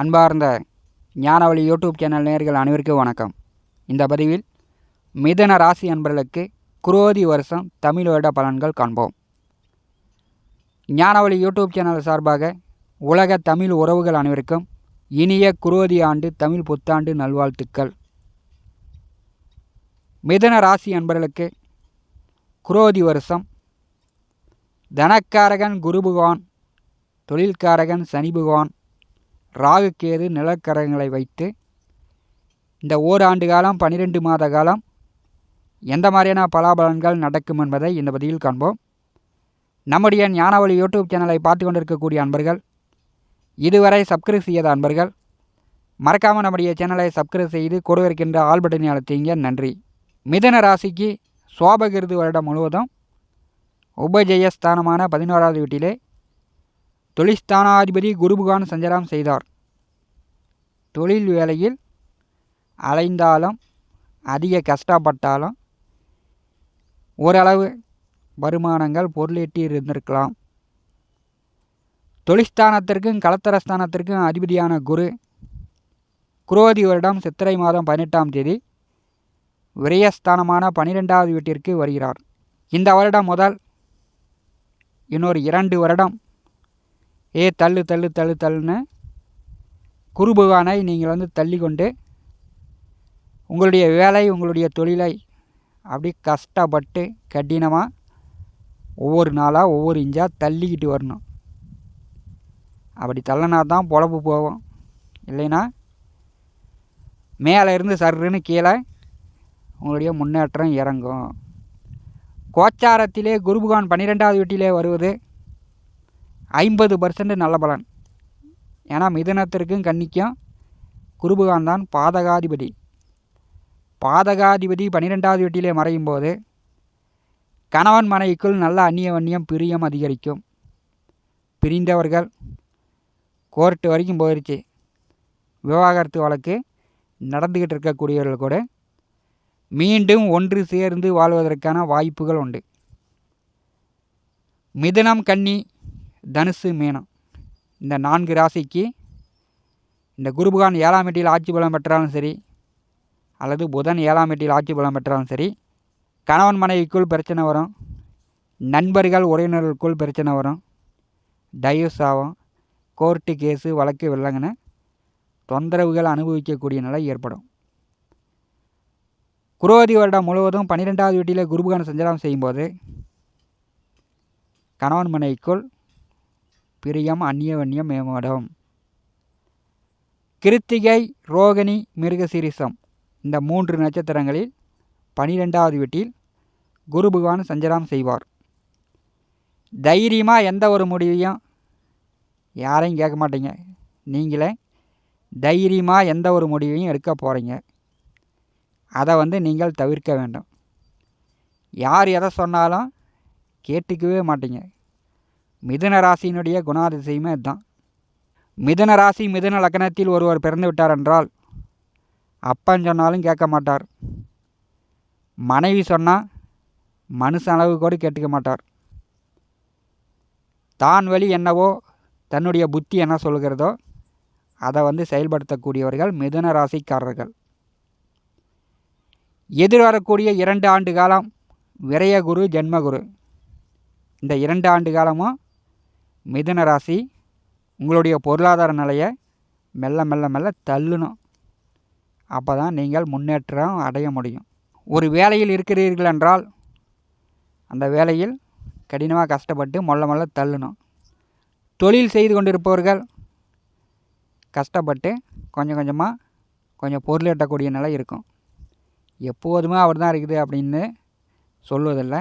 அன்பார்ந்த ஞானவழி YouTube channel நேர்கள் அனைவருக்கும் வணக்கம். இந்த பதிவில் மிதன ராசி அன்பர்களுக்கு குரோதி வருஷம் தமிழ் வருட பலன்கள் காண்போம். ஞானவழி யூடியூப் சேனல் சார்பாக உலக தமிழ் உறவுகள் அனைவருக்கும் இனிய குரோதி ஆண்டு தமிழ் புத்தாண்டு நல்வாழ்த்துக்கள். மிதன ராசி அன்பர்களுக்கு குரோதி வருஷம். தனக்காரகன் குரு பகவான் தொழில்காரகன் சனி பகவான் ராகுக்கேது நிலக்கரங்களை வைத்து இந்த ஓராண்டு காலம் பன்னிரெண்டு மாத காலம் எந்த மாதிரியான பலாபலன்கள் நடக்கும் என்பதை இந்த பதிவில் காண்போம். நம்முடைய ஞானவழி யூடியூப் சேனலை பார்த்து கொண்டிருக்கக்கூடிய அன்பர்கள் இதுவரை சப்ஸ்கிரைப் செய்யாத அன்பர்கள் மறக்காமல் நம்முடைய சேனலை சப்ஸ்கிரைப் செய்து கூட இருக்கின்ற ஆல் பட்டனை அழுத்திங்க. நன்றி. மிதன ராசிக்கு சோபகிருது வருடம் முழுவதும் உபஜயஸ்தானமான பதினோராவது வீட்டிலே தொழில்ஸ்தானாதிபதி குருபுகான் சஞ்சாரம் செய்தார். தொழில் வேலையில் அலைந்தாலும் அதிக கஷ்டப்பட்டாலும் ஓரளவு வருமானங்கள் பொருளீட்டி இருந்திருக்கலாம். தொழிற்ஸ்தானத்திற்கும் கலத்தரஸ்தானத்திற்கும் அதிபதியான குரு குரோதி வருடம் சித்திரை மாதம் பதினெட்டாம் தேதி விரயஸ்தானமான பனிரெண்டாவது வீட்டிற்கு வருகிறார். இந்த வருடம் முதல் இன்னொரு இரண்டு வருடம் ஏ தள்ளு தள்ளு தள்ளு தள்ளுன்னு குரு பகவானை நீங்கள் வந்து தள்ளி கொண்டு உங்களுடைய வேலை உங்களுடைய தொழிலை அப்படி கஷ்டப்பட்டு கடினமாக ஒவ்வொரு நாளாக ஒவ்வொரு இஞ்சாக தள்ளிக்கிட்டு வரணும். அப்படி தள்ளினா தான் பொழப்பு போகும். இல்லைன்னா மேலே இருந்து சர்ருன்னு கீழே உங்களுடைய முன்னேற்றம் இறங்கும். கோச்சாரத்திலே குருபகான் பன்னிரெண்டாவது வீட்டிலே வருவது ஐம்பது பர்சன்ட் நல்ல பலன். ஏன்னா மிதுனத்திற்கும் கன்னிக்கும் குருபகான் தான் பாதகாதிபதி. பாதகாதிபதி பன்னிரெண்டாவது வீட்டிலே மறையும் போது கணவன் மனைவிக்குள் நல்ல அந்நிய வன்னியம் பிரியம் அதிகரிக்கும். பிரிந்தவர்கள் கோர்ட்டு வரைக்கும் போயிடுச்சு விவாகரத்து வழக்கு நடந்துக்கிட்டு இருக்கக்கூடியவர்கள் கூட மீண்டும் ஒன்று சேர்ந்து வாழ்வதற்கான வாய்ப்புகள் உண்டு. மிதுனம் கன்னி தனுசு மீனம். இந்த நான்கு ராசிக்கு இந்த குருபகான் ஏழாம் வீட்டில் ஆட்சி பலம் பெற்றாலும் சரி அல்லது புதன் ஏழாம் வீட்டில் ஆட்சி பலம் பெற்றாலும் சரி கணவன் மனைவிக்குள் பிரச்சனை வரும் நண்பர்கள் உறவினர்களுக்குள் பிரச்சனை வரும் டைவர்ஸ் ஆகும் கோர்ட்டு கேஸு வழக்கு வில்லங்கன தொந்தரவுகள் அனுபவிக்கக்கூடிய நிலை ஏற்படும். குரோதி வருடம் முழுவதும் பன்னிரெண்டாவது வீட்டில் குருபகான் சஞ்சாரம் செய்யும்போது கணவன் மனைவிக்குள் பிரியம் அந்நியவன்யம் மேம்படும் கிருத்திகை ரோகிணி மிருகசீரிசம். இந்த மூன்று நட்சத்திரங்களில் பனிரெண்டாவது வீட்டில் குரு பகவான் சஞ்சலம் செய்வார். தைரியமாக எந்த ஒரு முடிவையும் யாரையும் கேட்க மாட்டீங்க. நீங்களே தைரியமாக எந்த ஒரு முடிவையும் எடுக்க போகிறீங்க அதை வந்து நீங்கள் தவிர்க்க வேண்டும். யார் எதை சொன்னாலும் கேட்டுக்கவே மாட்டீங்க. மிதுன ராசியினுடைய குணாதிசயமே இதுதான் மிதுன ராசி மிதுன லக்னத்தில் ஒருவர் பிறந்து விட்டார் என்றால் அப்பன் சொன்னாலும் கேட்க மாட்டார். மனைவி சொன்னால் மனுஷன் அளவு கூட கேட்டுக்க மாட்டார். தான் வழி என்னவோ தன்னுடைய புத்தி என்ன சொல்கிறதோ அதை வந்து செயல்படுத்தக்கூடியவர்கள் மிதுன ராசிக்காரர்கள். எதிர்வரக்கூடிய இரண்டு ஆண்டு காலம் விரயகுரு ஜென்மகுரு. இந்த இரண்டு ஆண்டு காலமும் மிதுன ராசி உங்களுடைய பொருளாதார நிலையை மெல்ல மெல்ல மெல்ல தள்ளணும். அப்போ தான் நீங்கள் முன்னேற்றம் அடைய முடியும். ஒரு வேலையில் இருக்கிறீர்கள் என்றால் அந்த வேலையில் கடினமாக கஷ்டப்பட்டு மொல்ல மொல்ல தள்ளணும். தொழில் செய்து கொண்டிருப்பவர்கள் கஷ்டப்பட்டு கொஞ்சம் கொஞ்சமாக கொஞ்சம் பொருள் எட்டக்கூடிய நிலை இருக்கும். எப்போதுமே அவர் தான் இருக்குது அப்படின்னு சொல்வதில்லை.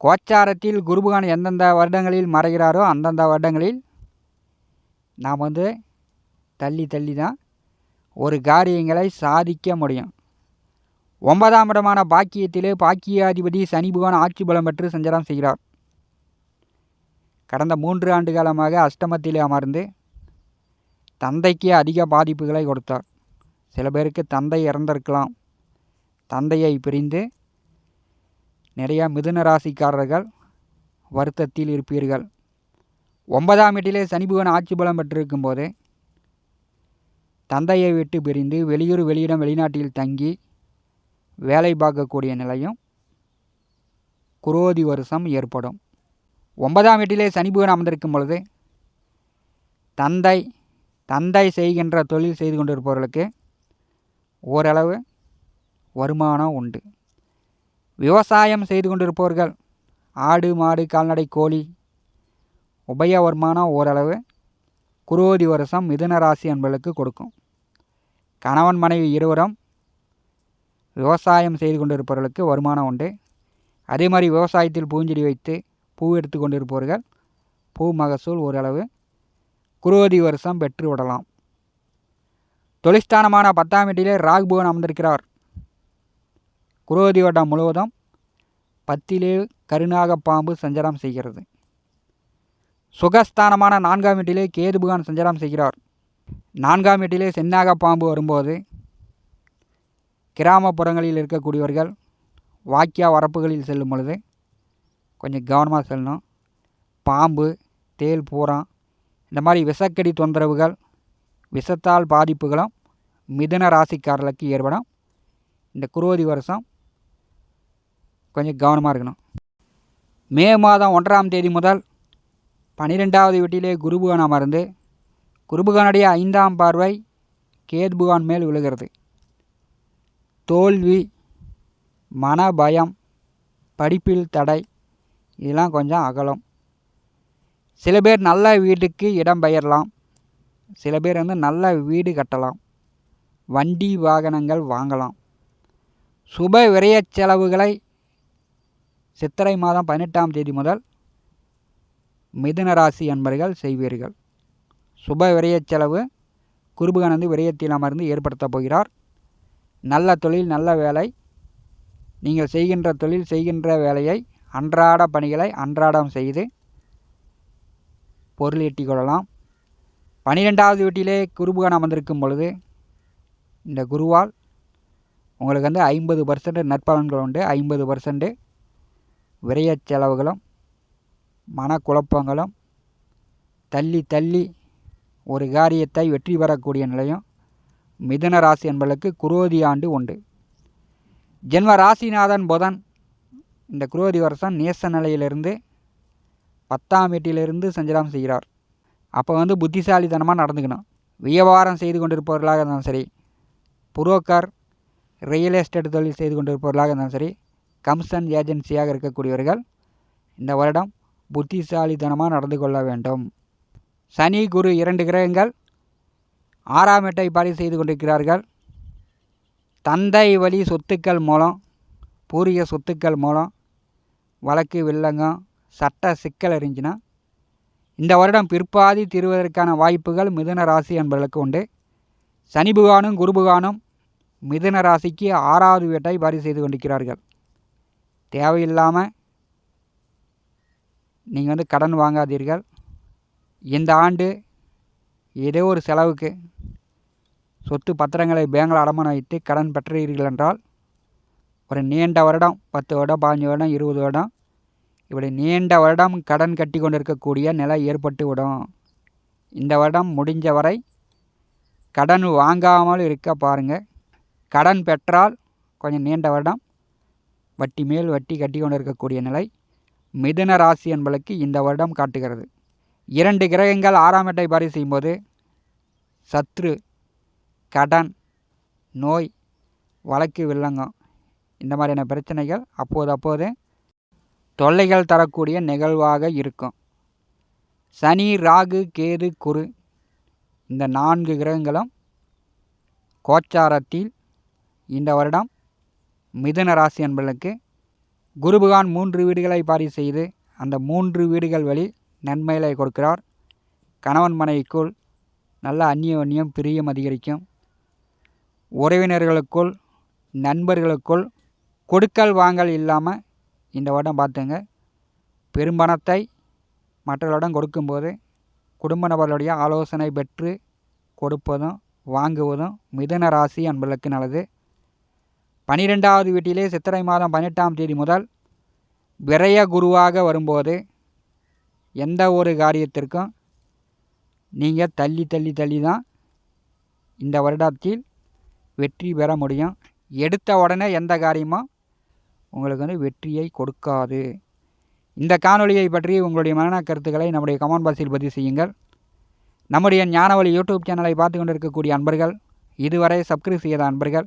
கோச்சாரத்தில் குருபகான் எந்தெந்த வருடங்களில் மறைகிறாரோ அந்தந்த வருடங்களில் நாம் வந்து தள்ளி தள்ளி தான் ஒரு காரியங்களை சாதிக்க முடியும். ஒன்பதாம் இடமான பாக்கியத்திலே பாக்கியாதிபதி சனி பகவான் ஆட்சி பலம் பெற்று சஞ்சாரம் செய்கிறார். கடந்த மூன்று ஆண்டு காலமாக அஷ்டமத்திலே அமர்ந்து தந்தைக்கு அதிக பாதிப்புகளை கொடுத்தார். சில பேருக்கு தந்தை இறந்திருக்கலாம். தந்தையை பிரிந்து நிறையா மிதுன ராசிக்காரர்கள் வருத்தத்தில் இருப்பீர்கள். ஒன்பதாம் வீட்டிலே சனிபுகன் ஆட்சி பலம் பெற்றிருக்கும் போது தந்தையை விட்டு பிரிந்து வெளியூர் வெளியிடம் வெளிநாட்டில் தங்கி வேலை பார்க்கக்கூடிய நிலையும் குரோதி வருஷம் ஏற்படும். ஒன்பதாம் வீட்டிலே சனிபுகன் அமர்ந்திருக்கும் பொழுது தந்தை தந்தை செய்கின்ற தொழில் செய்து கொண்டிருப்பவர்களுக்கு ஓரளவு வருமானம் உண்டு. விவசாயம் செய்து கொண்டிருப்பவர்கள் ஆடு மாடு கால்நடை கோழி உபய வருமானம் ஓரளவு குரோதி வருஷம் மிதுன ராசி என்பதற்கு கொடுக்கும். கணவன் மனைவி இருவரும் விவசாயம் செய்து கொண்டிருப்பவர்களுக்கு வருமானம் உண்டு. அதே மாதிரி விவசாயத்தில் பூஞ்செடி வைத்து பூ எடுத்து கொண்டிருப்பவர்கள் பூ மகசூல் ஓரளவு குரோதி வருஷம் பெற்று விடலாம். தொழிற்ஸ்தானமான பத்தாம் வீட்டிலே ராகுபவன் அமர்ந்திருக்கிறார். குரோதி வட்டம் முழுவதும் பத்திலே கருநாக பாம்பு சஞ்சாரம் செய்கிறது. சுகஸ்தானமான நான்காம் வீட்டிலே கேது புகான் சஞ்சாரம் செய்கிறார். நான்காம் வீட்டிலே சென்னாக பாம்பு வரும்போது கிராமப்புறங்களில் இருக்கக்கூடியவர்கள் வாக்கியா வரப்புகளில் செல்லும் பொழுது கொஞ்சம் கவனமாக செல்லணும். பாம்பு தேல் பூரா இந்த மாதிரி விஷக்கடி தொந்தரவுகள் விஷத்தால் பாதிப்புகளும் மிதுன ராசிக்காரர்களுக்கு ஏற்படும். இந்த குரோதி வருஷம் கொஞ்சம் கவனமாக இருக்கணும். மே மாதம் ஒன்றாம் தேதி முதல் பனிரெண்டாவது வீட்டிலே குருபுகான் அமர்ந்து குருபுகானுடைய ஐந்தாம் பார்வை கேதுபுகான் மேல் விழுகிறது. தோல்வி மன பயம் படிப்பில் தடை இதெல்லாம் கொஞ்சம் அகலம். சில பேர் நல்ல வீட்டுக்கு இடம் பெயரலாம். சில பேர் வந்து நல்ல வீடு கட்டலாம். வண்டி வாகனங்கள் வாங்கலாம். சுப விரைய செலவுகளை சித்திரை மாதம் பதினெட்டாம் தேதி முதல் மிதுன ராசி அன்பர்கள் செய்வீர்கள். சுப விரய செலவு குருபுகனந்து விரயத்தில் அமர்ந்து ஏற்படுத்தப் போகிறார். நல்ல தொழில் நல்ல வேலை. நீங்கள் செய்கின்ற தொழில் செய்கின்ற வேலையை அன்றாட பணிகளை அன்றாடம் செய்து பொருள் ஈட்டிக் கொள்ளலாம். பனிரெண்டாவது வீட்டிலே குருபுகன் அமர்ந்திருக்கும் பொழுது இந்த குருவால் உங்களுக்கு வந்து ஐம்பது பர்சன்ட் நற்பலன்கள் உண்டு. ஐம்பது பர்சன்ட் விரய செலவுகளும் மனக்குழப்பங்களும் தள்ளி தள்ளி ஒரு காரியத்தை வெற்றி பெறக்கூடிய நிலையும் மிதுன ராசி என்பதற்கு குரோதி ஆண்டு உண்டு. ஜென்ம ராசிநாதன் புதன் இந்த குரோதி வருஷம் நேச நிலையிலிருந்து பத்தாம் வீட்டிலிருந்து சஞ்சலம் செய்கிறார். அப்போ வந்து புத்திசாலித்தனமாக நடந்துக்கணும். வியாபாரம் செய்து கொண்டிருப்பவர்களாக இருந்தாலும் சரி புரோக்கர் ரியல் எஸ்டேட் தொழில் செய்து கொண்டிருப்பவர்களாக இருந்தாலும் சரி கம்சன் ஏஜென்சியாக இருக்கக்கூடியவர்கள் இந்த வருடம் புத்திசாலித்தனமாக நடந்து கொள்ள வேண்டும். சனி குரு இரண்டு கிரகங்கள் ஆறாம் எட்டை பாரி செய்து கொண்டிருக்கிறார்கள். தந்தை வழி சொத்துக்கள் மூலம் பூர்வீக சொத்துக்கள் மூலம் வழக்கு வில்லங்கம் சட்ட சிக்கல் இருந்துச்சுன்னா இந்த வருடம் பிற்பாதி தீர்வதற்கான வாய்ப்புகள் மிதுன ராசி என்பதற்கு உண்டு. சனி புகானும் குரு புகானும் மிதுன ராசிக்கு ஆறாவது வீட்டை பாரி செய்து கொண்டிருக்கிறார்கள். தேவையில்லாமல் நீங்கள் வந்து கடன் வாங்காதீர்கள். இந்த ஆண்டு ஏதோ ஒரு செலவுக்கு சொத்து பத்திரங்களை பேங்கில் அடமானம் வைத்து கடன் பெற்றீர்கள் என்றால் ஒரு நீண்ட வருடம் பத்து வருடம் பாஞ்சு வருடம் இருபது வருடம் இப்படி நீண்ட வருடம் கடன் கட்டி கொண்டிருக்கக்கூடிய நிலை ஏற்பட்டு விடும் இந்த வருடம் முடிஞ்ச வரை கடன் வாங்காமல் இருக்க பாருங்கள் கடன் பெற்றால் கொஞ்சம் நீண்ட வருடம் வட்டி மேல் வட்டி கட்டி கொண்டிருக்கக்கூடிய நிலை மிதுன ராசி என்பளுக்கு இந்த வருடம் காட்டுகிறது. இரண்டு கிரகங்கள் ஆறாம் எட்டை பாரி செய்யும்போது சத்ரு கடன் நோய் வழக்கு வில்லங்கம் இந்த மாதிரியான பிரச்சனைகள் அப்போது அப்போது தொல்லைகள் தரக்கூடிய நிகழ்வாக இருக்கும். சனி ராகு கேது குரு இந்த நான்கு கிரகங்களும் கோச்சாரத்தில் இந்த வருடம் மிதுன ராசி என்பதற்கு குருபகான் மூன்று வீடுகளை பாரி செய்து அந்த மூன்று வீடுகள் வழி நன்மைகளை கொடுக்கிறார். கணவன் மனைவிக்குள் நல்ல அந்நியோன்யம் பிரியம் அதிகரிக்கும். உறவினர்களுக்குள் நண்பர்களுக்குள் கொடுக்கல் வாங்கல் இல்லாமல் இந்த வருடம் பார்த்துங்க. பெரும்பணத்தை மற்றவர்களிடம் கொடுக்கும்போது குடும்ப நபர்களுடைய ஆலோசனை பெற்று கொடுப்பதும் வாங்குவதும் மிதன ராசி அன்பர்களுக்கு நல்லது. பனிரெண்டாவது வீட்டிலே சித்திரை மாதம் பதினெட்டாம் தேதி முதல் விரய குருவாக வரும்போது எந்த ஒரு காரியத்திற்கும் நீங்கள் தள்ளி தள்ளி தள்ளி தான் இந்த வருடத்தில் வெற்றி பெற முடியும். எடுத்த உடனே எந்த காரியமும் உங்களுக்கு வந்து வெற்றியை கொடுக்காது. இந்த காணொலியை பற்றி உங்களுடைய மரண கருத்துக்களை நம்முடைய கமெண்ட் பாக்ஸில் பதிவு செய்யுங்கள். நம்முடைய ஞானவழி யூடியூப் சேனலை பார்த்து கொண்டிருக்கக்கூடிய அன்பர்கள் இதுவரை சப்ஸ்கிரைப் செய்யாத அன்பர்கள்